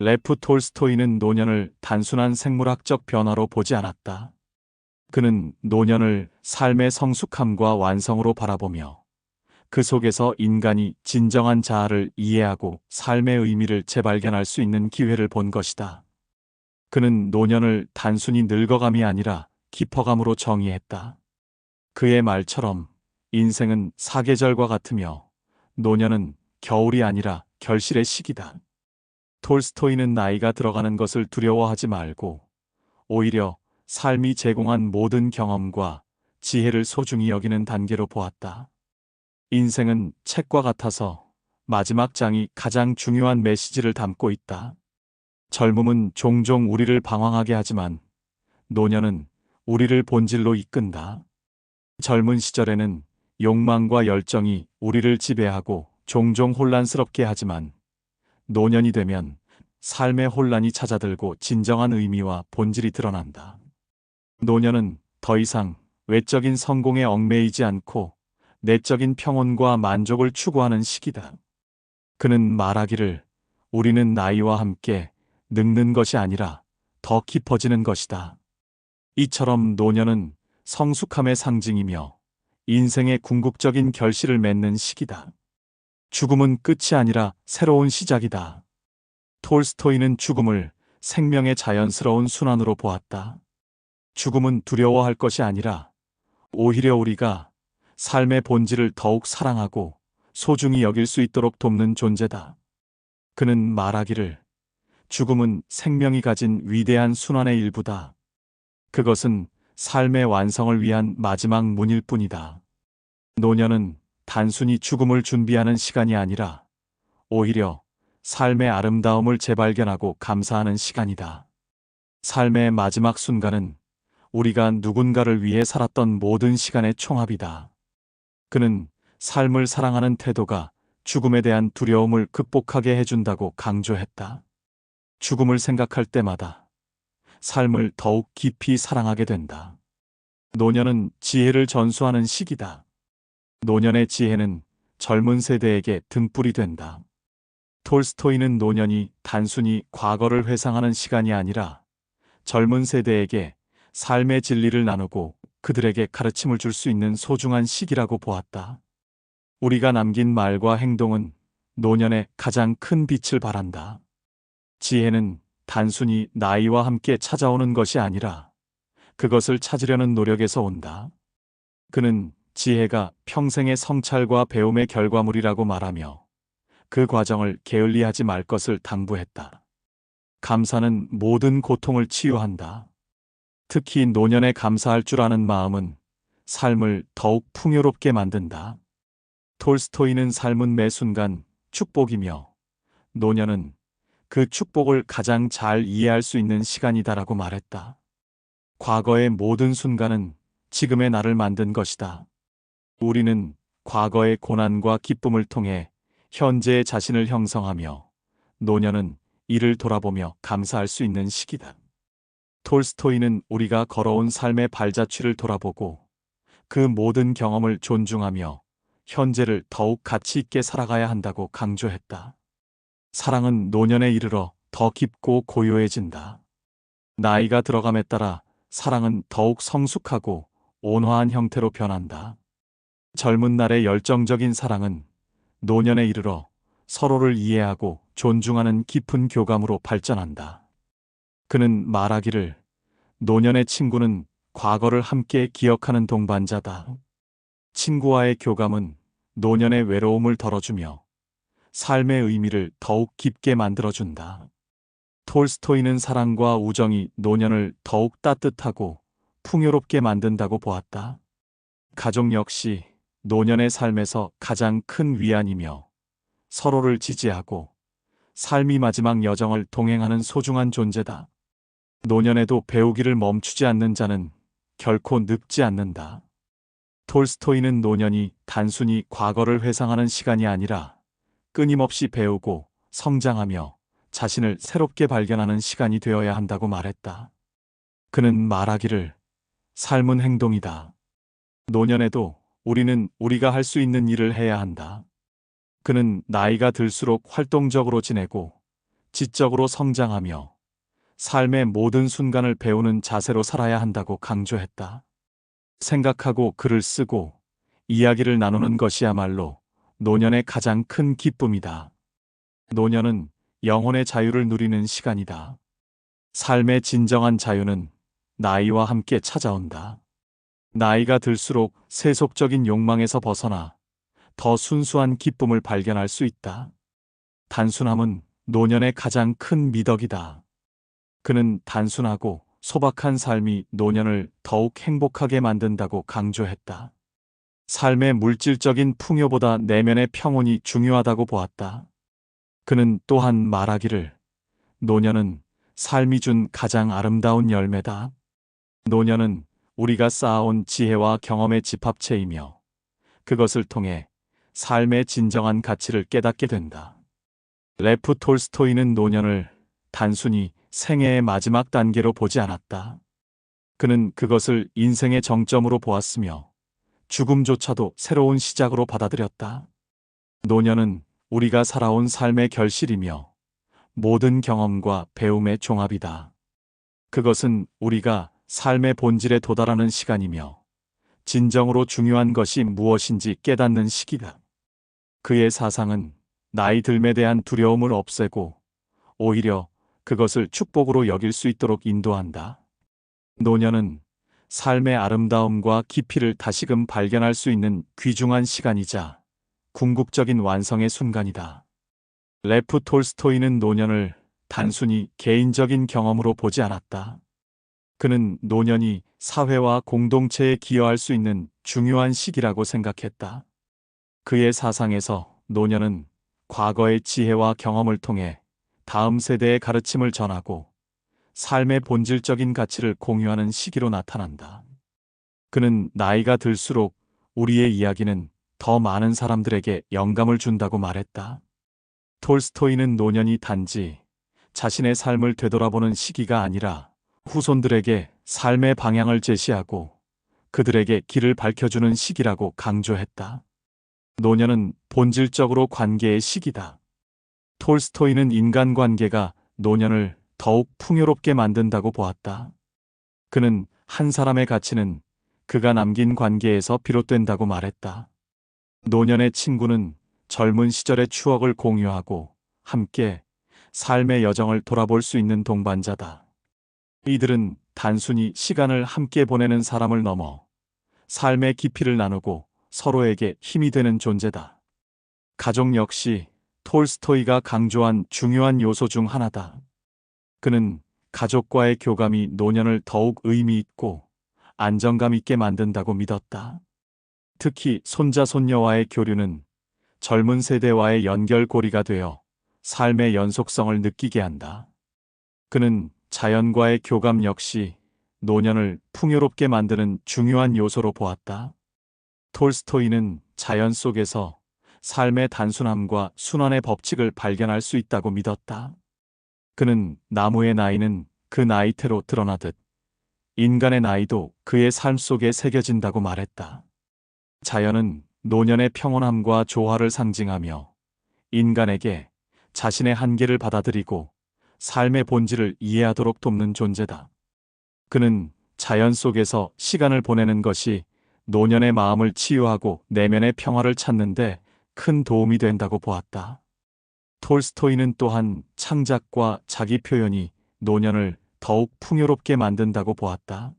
레프 톨스토이는 노년을 단순한 생물학적 변화로 보지 않았다. 그는 노년을 삶의 성숙함과 완성으로 바라보며 그 속에서 인간이 진정한 자아를 이해하고 삶의 의미를 재발견할 수 있는 기회를 본 것이다. 그는 노년을 단순히 늙어감이 아니라 깊어감으로 정의했다. 그의 말처럼 인생은 사계절과 같으며 노년은 겨울이 아니라 결실의 시기다. 톨스토이는 나이가 들어가는 것을 두려워하지 말고 오히려 삶이 제공한 모든 경험과 지혜를 소중히 여기는 단계로 보았다. 인생은 책과 같아서 마지막 장이 가장 중요한 메시지를 담고 있다. 젊음은 종종 우리를 방황하게 하지만 노년은 우리를 본질로 이끈다. 젊은 시절에는 욕망과 열정이 우리를 지배하고 종종 혼란스럽게 하지만 노년이 되면 삶의 혼란이 찾아들고 진정한 의미와 본질이 드러난다. 노년은 더 이상 외적인 성공에 얽매이지 않고 내적인 평온과 만족을 추구하는 시기다. 그는 말하기를 우리는 나이와 함께 늙는 것이 아니라 더 깊어지는 것이다. 이처럼 노년은 성숙함의 상징이며 인생의 궁극적인 결실을 맺는 시기다. 죽음은 끝이 아니라 새로운 시작이다. 톨스토이는 죽음을 생명의 자연스러운 순환으로 보았다. 죽음은 두려워할 것이 아니라 오히려 우리가 삶의 본질을 더욱 사랑하고 소중히 여길 수 있도록 돕는 존재다. 그는 말하기를 죽음은 생명이 가진 위대한 순환의 일부다. 그것은 삶의 완성을 위한 마지막 문일 뿐이다. 노년은 단순히 죽음을 준비하는 시간이 아니라 오히려 삶의 아름다움을 재발견하고 감사하는 시간이다. 삶의 마지막 순간은 우리가 누군가를 위해 살았던 모든 시간의 총합이다. 그는 삶을 사랑하는 태도가 죽음에 대한 두려움을 극복하게 해준다고 강조했다. 죽음을 생각할 때마다 삶을 더욱 깊이 사랑하게 된다. 노년은 지혜를 전수하는 시기다. 노년의 지혜는 젊은 세대에게 등불이 된다. 톨스토이는 노년이 단순히 과거를 회상하는 시간이 아니라 젊은 세대에게 삶의 진리를 나누고 그들에게 가르침을 줄 수 있는 소중한 시기라고 보았다. 우리가 남긴 말과 행동은 노년의 가장 큰 빛을 발한다. 지혜는 단순히 나이와 함께 찾아오는 것이 아니라 그것을 찾으려는 노력에서 온다. 그는 지혜가 평생의 성찰과 배움의 결과물이라고 말하며 그 과정을 게을리하지 말 것을 당부했다. 감사는 모든 고통을 치유한다. 특히 노년에 감사할 줄 아는 마음은 삶을 더욱 풍요롭게 만든다. 톨스토이는 삶은 매 순간 축복이며 노년은 그 축복을 가장 잘 이해할 수 있는 시간이다라고 말했다. 과거의 모든 순간은 지금의 나를 만든 것이다. 우리는 과거의 고난과 기쁨을 통해 현재의 자신을 형성하며 노년은 이를 돌아보며 감사할 수 있는 시기다. 톨스토이는 우리가 걸어온 삶의 발자취를 돌아보고 그 모든 경험을 존중하며 현재를 더욱 가치 있게 살아가야 한다고 강조했다. 사랑은 노년에 이르러 더 깊고 고요해진다. 나이가 들어감에 따라 사랑은 더욱 성숙하고 온화한 형태로 변한다. 젊은 날의 열정적인 사랑은 노년에 이르러 서로를 이해하고 존중하는 깊은 교감으로 발전한다. 그는 말하기를 노년의 친구는 과거를 함께 기억하는 동반자다. 친구와의 교감은 노년의 외로움을 덜어주며 삶의 의미를 더욱 깊게 만들어준다. 톨스토이는 사랑과 우정이 노년을 더욱 따뜻하고 풍요롭게 만든다고 보았다. 가족 역시 노년의 삶에서 가장 큰 위안이며 서로를 지지하고 삶이 마지막 여정을 동행하는 소중한 존재다. 노년에도 배우기를 멈추지 않는 자는 결코 늙지 않는다. 톨스토이는 노년이 단순히 과거를 회상하는 시간이 아니라 끊임없이 배우고 성장하며 자신을 새롭게 발견하는 시간이 되어야 한다고 말했다. 그는 말하기를 삶은 행동이다. 노년에도 우리는 우리가 할 수 있는 일을 해야 한다. 그는 나이가 들수록 활동적으로 지내고 지적으로 성장하며 삶의 모든 순간을 배우는 자세로 살아야 한다고 강조했다. 생각하고 글을 쓰고 이야기를 나누는 것이야말로 노년의 가장 큰 기쁨이다. 노년은 영혼의 자유를 누리는 시간이다. 삶의 진정한 자유는 나이와 함께 찾아온다. 나이가 들수록 세속적인 욕망에서 벗어나 더 순수한 기쁨을 발견할 수 있다. 단순함은 노년의 가장 큰 미덕이다. 그는 단순하고 소박한 삶이 노년을 더욱 행복하게 만든다고 강조했다. 삶의 물질적인 풍요보다 내면의 평온이 중요하다고 보았다. 그는 또한 말하기를 노년은 삶이 준 가장 아름다운 열매다. 노년은 우리가 쌓아온 지혜와 경험의 집합체이며 그것을 통해 삶의 진정한 가치를 깨닫게 된다. 레프 톨스토이는 노년을 단순히 생애의 마지막 단계로 보지 않았다. 그는 그것을 인생의 정점으로 보았으며 죽음조차도 새로운 시작으로 받아들였다. 노년은 우리가 살아온 삶의 결실이며 모든 경험과 배움의 종합이다. 그것은 우리가 삶의 본질에 도달하는 시간이며 진정으로 중요한 것이 무엇인지 깨닫는 시기다. 그의 사상은 나이 들에 대한 두려움을 없애고 오히려 그것을 축복으로 여길 수 있도록 인도한다. 노년은 삶의 아름다움과 깊이를 다시금 발견할 수 있는 귀중한 시간이자 궁극적인 완성의 순간이다. 레프 톨스토이는 노년을 단순히 개인적인 경험으로 보지 않았다. 그는 노년이 사회와 공동체에 기여할 수 있는 중요한 시기라고 생각했다. 그의 사상에서 노년은 과거의 지혜와 경험을 통해 다음 세대의 가르침을 전하고 삶의 본질적인 가치를 공유하는 시기로 나타난다. 그는 나이가 들수록 우리의 이야기는 더 많은 사람들에게 영감을 준다고 말했다. 톨스토이는 노년이 단지 자신의 삶을 되돌아보는 시기가 아니라 후손들에게 삶의 방향을 제시하고 그들에게 길을 밝혀주는 시기라고 강조했다. 노년은 본질적으로 관계의 시기다. 톨스토이는 인간관계가 노년을 더욱 풍요롭게 만든다고 보았다. 그는 한 사람의 가치는 그가 남긴 관계에서 비롯된다고 말했다. 노년의 친구는 젊은 시절의 추억을 공유하고 함께 삶의 여정을 돌아볼 수 있는 동반자다. 이들은 단순히 시간을 함께 보내는 사람을 넘어 삶의 깊이를 나누고 서로에게 힘이 되는 존재다. 가족 역시 톨스토이가 강조한 중요한 요소 중 하나다. 그는 가족과의 교감이 노년을 더욱 의미 있고 안정감 있게 만든다고 믿었다. 특히 손자 손녀와의 교류는 젊은 세대와의 연결고리가 되어 삶의 연속성을 느끼게 한다. 그는 자연과의 교감 역시 노년을 풍요롭게 만드는 중요한 요소로 보았다. 톨스토이는 자연 속에서 삶의 단순함과 순환의 법칙을 발견할 수 있다고 믿었다. 그는 나무의 나이는 그 나이테로 드러나듯 인간의 나이도 그의 삶 속에 새겨진다고 말했다. 자연은 노년의 평온함과 조화를 상징하며 인간에게 자신의 한계를 받아들이고 삶의 본질을 이해하도록 돕는 존재다. 그는 자연 속에서 시간을 보내는 것이 노년의 마음을 치유하고 내면의 평화를 찾는데 큰 도움이 된다고 보았다. 톨스토이는 또한 창작과 자기 표현이 노년을 더욱 풍요롭게 만든다고 보았다.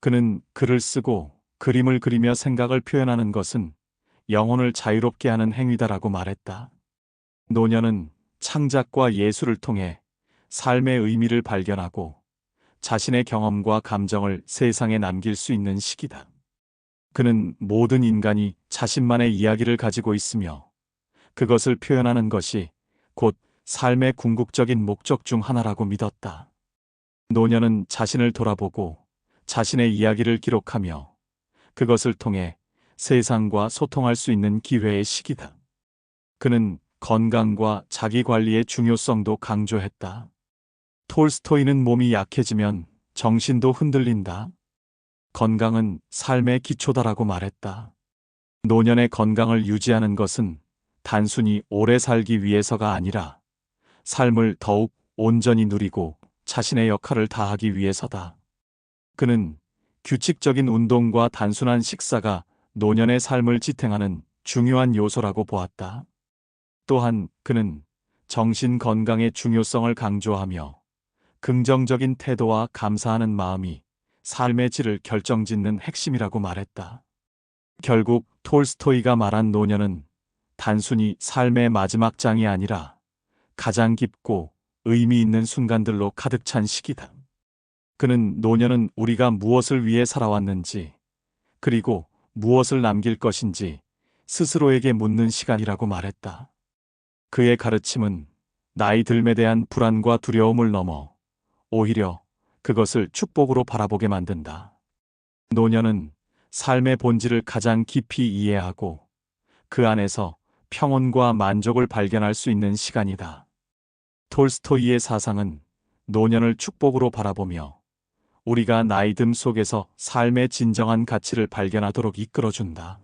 그는 글을 쓰고 그림을 그리며 생각을 표현하는 것은 영혼을 자유롭게 하는 행위다라고 말했다. 노년은 창작과 예술을 통해 삶의 의미를 발견하고 자신의 경험과 감정을 세상에 남길 수 있는 시기다. 그는 모든 인간이 자신만의 이야기를 가지고 있으며 그것을 표현하는 것이 곧 삶의 궁극적인 목적 중 하나라고 믿었다. 노년은 자신을 돌아보고 자신의 이야기를 기록하며 그것을 통해 세상과 소통할 수 있는 기회의 시기다. 그는 건강과 자기 관리의 중요성도 강조했다. 톨스토이는 몸이 약해지면 정신도 흔들린다. 건강은 삶의 기초다라고 말했다. 노년의 건강을 유지하는 것은 단순히 오래 살기 위해서가 아니라 삶을 더욱 온전히 누리고 자신의 역할을 다하기 위해서다. 그는 규칙적인 운동과 단순한 식사가 노년의 삶을 지탱하는 중요한 요소라고 보았다. 또한 그는 정신 건강의 중요성을 강조하며 긍정적인 태도와 감사하는 마음이 삶의 질을 결정짓는 핵심이라고 말했다. 결국 톨스토이가 말한 노년은 단순히 삶의 마지막 장이 아니라 가장 깊고 의미 있는 순간들로 가득 찬 시기다. 그는 노년은 우리가 무엇을 위해 살아왔는지, 그리고 무엇을 남길 것인지 스스로에게 묻는 시간이라고 말했다. 그의 가르침은 나이 들에 대한 불안과 두려움을 넘어 오히려 그것을 축복으로 바라보게 만든다. 노년은 삶의 본질을 가장 깊이 이해하고 그 안에서 평온과 만족을 발견할 수 있는 시간이다. 톨스토이의 사상은 노년을 축복으로 바라보며 우리가 나이듦 속에서 삶의 진정한 가치를 발견하도록 이끌어준다.